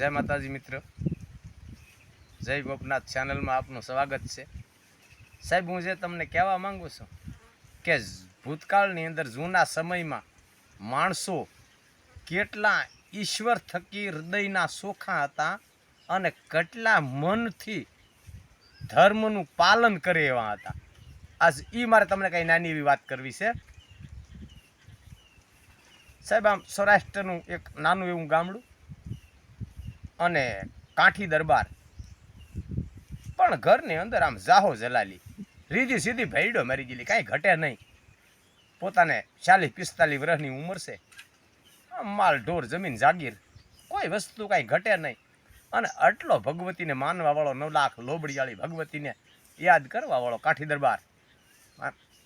જય માતાજી મિત્ર. જય ગોપનાથ ચેનલમાં આપનું સ્વાગત છે. સાહેબ, હું જે તમને કહેવા માંગુ છું કે ભૂતકાળની અંદર જૂના સમયમાં માણસો કેટલા ઈશ્વર થકી હૃદયના સોખા હતા અને કેટલા મનથી ધર્મનું પાલન કરે એવા હતા. આજ એ મારે તમને કંઈ નાની એવી વાત કરવી છે. સાહેબ, આમ સૌરાષ્ટ્રનું એક નાનું એવું ગામડું અને કાંઠી દરબાર. પણ ઘરની અંદર આમ જાહો જલાલી રીધી સીધી ભૈડો મરી ગયેલી. કાંઈ ઘટે નહીં. પોતાને ચાલીસ પિસ્તાલીસ વર્ષની ઉંમર છે. માલ ઢોર જમીન જાગીર. કોઈ વસ્તુ કાંઈ ઘટે નહીં. અને આટલો ભગવતીને માનવાવાળો નવ લાખ લોબડીવાળી ભગવતીને યાદ કરવાવાળો કાઠી દરબાર.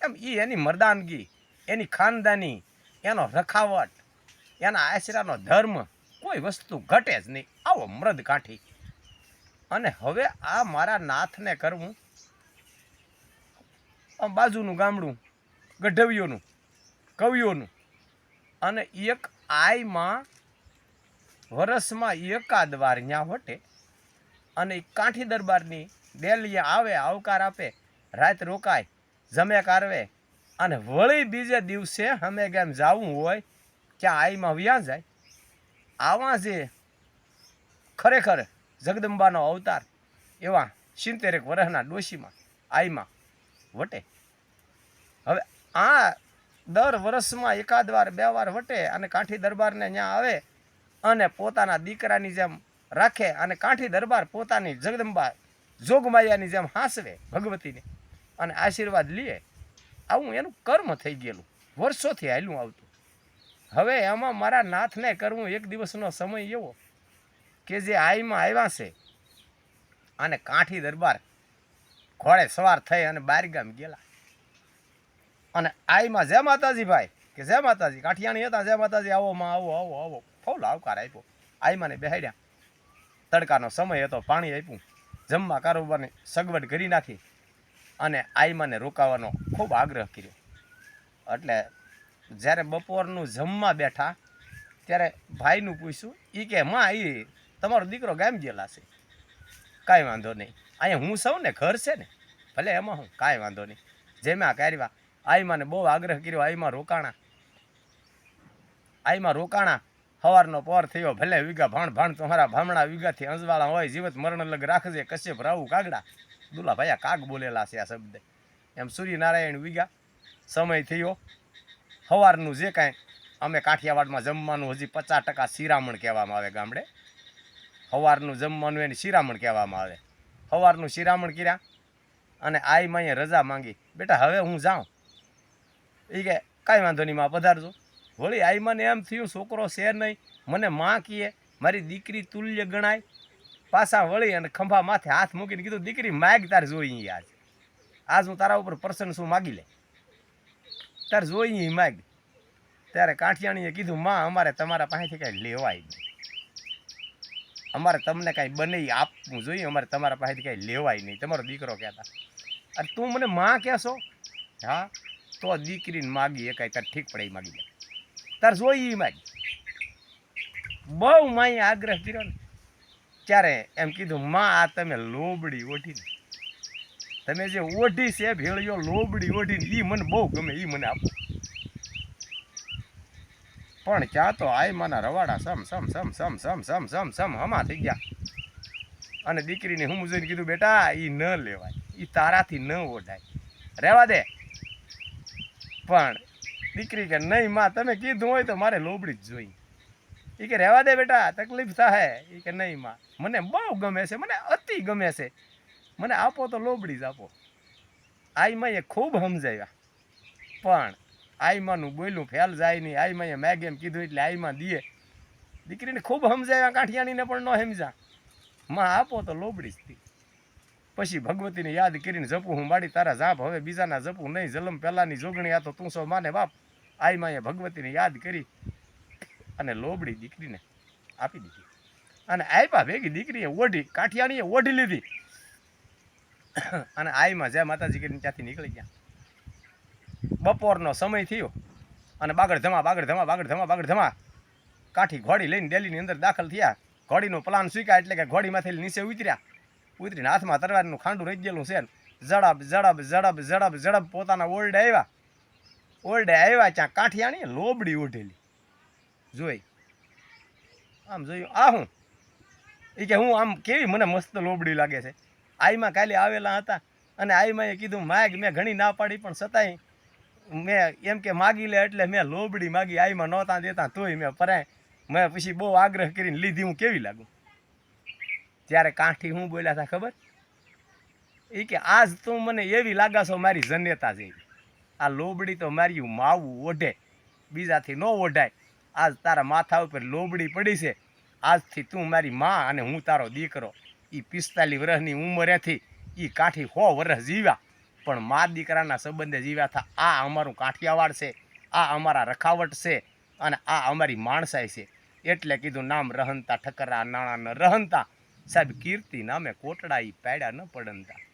એમ એ એની મર્દાનગી, એની ખાનદાની, એનો રખાવટ, એના આશરાનો ધર્મ કોઈ વસ્તુ ઘટે જ નહીં. આવો મૃદ કાઠી. અને હવે આ મારા નાથને કરવું. બાજુનું ગામડું, ગઢવીઓનું, કવિઓનું. અને એક આયમાં વરસમાં એકાદ વાર ન્યા વટે. અને કાંઠી દરબારની ડેલીએ આવે, આવકાર આપે, રાત રોકાય, જમે કારવે. અને વળી બીજે દિવસે અમે કેમ જવું હોય ત્યાં આઈમાં વ્યાં જાય. આવા જે ખરેખર જગદંબાનો અવતાર, એવા સિત્તેરેક વર્ષના ડોશીમાં, આઈમાં વટે. હવે આ દર વર્ષમાં એકાદ વાર બે વાર વટે અને કાંઠી દરબારને ત્યાં આવે અને પોતાના દીકરાની જેમ રાખે અને કાંઠી દરબાર પોતાની જગદંબા જોગમાયાની જેમ હાંસવે ભગવતીને અને આશીર્વાદ લે. આવું એનું કર્મ થઈ ગયેલું. વર્ષોથી હાલ્યું આવતું. હવે એમાં મારા નાથને કરવું એક દિવસનો સમય એવો કે જે આઈમાં આવ્યા છે અને કાંઠી દરબાર ઘોડે સવાર થઈ અને બારગામ ગયેલા. અને આઈમાં, જય માતાજી ભાઈ, કે, જય માતાજી, કાઠિયાણી હતા, જય માતાજી, આવો માં, આવો આવો આવો. ફૂલ આવકાર આપ્યો. આઈમાને બેહાડ્યા. તડકાનો સમય હતો, પાણી આપ્યું. જમવા કારોબારની સગવડ કરી નાખી. અને આઈમાને રોકાવાનો ખૂબ આગ્રહ કર્યો. એટલે જ્યારે બપોરનું જમવા બેઠા, ત્યારે ભાઈનું પૂછ્યું એ કે, માં એ તમારો દીકરો ગામ ગયેલા છે. કાંઈ વાંધો નહીં. અહીંયા હું સૌ ને ઘર છે ને. ભલે એમાં હું, કાંઈ વાંધો નહીં. જેમ આ કર્યા આઈમાને બહુ આગ્રહ કર્યો, આઈમાં રોકાણા. આઈમાં રોકાણા. સવારનો પોર થયો, ભલે વીઘા ભાણ ભાણ તમારા ભામણા વીઘાથી અંજવાળા હોય, જીવત મરણ લગ રાખજે, કશ્યપ રાવું કાગડા. દુલા ભાઈ કાગ બોલેલા છે આ શબ્દ. એમ સૂર્યનારાયણ વીઘા, સમય થયો સવારનું જે કાંઈ, અમે કાઠિયાવાડમાં જમવાનું હજી પચાસ ટકા શિરામણ કહેવામાં આવે ગામડે. સવારનું જમવાનું એને શિરામણ કહેવામાં આવે. સવારનું શિરામણ કર્યા અને આઈ માએ રજા માંગી. બેટા, હવે હું જાઉં. એ કે, કાંઈ વાંધો નહીં, માં પધારજો. વળી આઈ મને એમ થયું, છોકરો છે નહીં, મને માં કીએ, મારી દીકરી તુલ્ય ગણાય. પાછા વળી અને ખંભા માથે હાથ મૂકીને કીધું, દીકરી, માગ તાર જોઈ આજ આજ હું તારા ઉપર પ્રસન્ન શું માગી લે. તાર જોઈ માગ. ત્યારે કાઠિયાણીએ કીધું, માં, અમારે તમારા પાસેથી કાંઈ લેવાય નહીં. અમારે તમને કાંઈ બને આપવું જોઈએ, અમારે તમારા પાસેથી કાંઈ લેવાય નહીં. તમારો દીકરો કહેતા. અરે તું મને માં કહેશો? હા. તો દીકરીને માગી એ કાંઈ તાર ઠીક પડે એ માગી લે. તાર જોઈ માગ. બહુ માએ આગ્રહ કર્યો ને. ત્યારે એમ કીધું, માં, આ તમે લોબડી ઓઢીને તમે જે ઓઢી છે, ભેળિયો, લોબડી ઓઢી એ મને બહુ ગમે એ મને આપો. પણ ક્યાં તો આય માના રવાડા સમ સમ સમ સમ સમ સમ સમ સમ, હમા થઈ ગયા. અને દીકરીને હું જોઈને કીધું, બેટા એ ન લેવાય એ તારાથી ન ઓઢાય. રહેવા દે. પણ દીકરી કે, નહીં માં, તમે કીધું હોય તો મારે લોબડી જ જોઈ એ કે, રહેવા દે બેટા, તકલીફ થાય એ કે, નહીં માં, મને બહુ ગમે છે, મને અતિ ગમે છે. મને આપો તો લોબડી જ આપો. આઈમાં એ ખૂબ સમજાવ્યા. પણ આઈમાનું બોલ્યું ફેલ જાય નહીં. આઈમાં એ મેગ એમ કીધું એટલે આઈમાં દીએ. દીકરીને ખૂબ સમજાવ્યા, કાઠિયાણીને પણ ન સમજા માં, આપો તો લોબડી જ પછી ભગવતીને યાદ કરીને જપું હું માડી તારા જાપ હવે બીજાના જપું નહીં. જલમ પહેલાંની જોગણી આ તો તું સૌ માને બાપ. આઈમાં એ ભગવતીને યાદ કરી અને લોબડી દીકરીને આપી દીધી. અને આપ્યા ભેગી દીકરીએ ઓઢી, કાઠિયાણીએ ઓઢી લીધી. અને આઈમાં જય માતાજી કરીને ત્યાંથી નીકળી ગયા. બપોરનો સમય થયો અને બાગડ ધમા બાગડ ધમા બાગડ ધમા બાગડ ધમા. કાઠી ઘોડી લઈને ડેલીની અંદર દાખલ થયા. ઘોડીનો પ્લાન સ્વીકાર એટલે કે ઘોડીમાંથી નીચે ઉતર્યા. ઉતરીને હાથમાં તરવારનું ખાંડું રહી ગયેલું છે. ઝડપ ઝડપ ઝડપ ઝડપ ઝડપ પોતાના ઓરડે આવ્યા. ઓરડે આવ્યા ત્યાં કાઠિયાણી લોબડી ઓઢેલી. જોઈ. આમ જોયું, આ હું? એ કે હું આમ કેવી મને મસ્ત લોબડી લાગે છે? આઈમાં કાલે આવેલા હતા અને આઈમાં એ કીધું, માગ, મેં ઘણી ના પાડી, પણ છતાંય મેં એમ કે માગી લે એટલે મેં લોબડી માગી, આઈમાં નહોતા દેતા, તોય મેં પરાય, મેં પછી બહુ આગ્રહ કરીને લીધી, હું કેવી લાગુ? ત્યારે કાંઠી હું બોલ્યા હતા ખબર? એ કે, આજ તું મને એવી લાગાશો મારી જન્યતા જેવી. આ લોબડી તો મારી માવું ઓઢે, બીજાથી ન ઓઢાય. આજ તારા માથા ઉપર લોબડી પડી છે. આજથી તું મારી માં અને હું તારો દીકરો. એ પિસ્તાલીસ વર્ષની ઉંમરેથી એ કાઠી સો વર્ષ જીવ્યા. પણ મા દીકરાના સંબંધે જીવ્યા હતા. આ અમારું કાઠિયાવાડ છે, આ અમારા રખાવટ છે અને આ અમારી માણસાઈ છે. એટલે કીધું નામ રહનતા ઠકરા, નાણાં ન રહનતા સાહેબ, કીર્તિ નામે કોટડા એ પાડ્યા ન પડનતા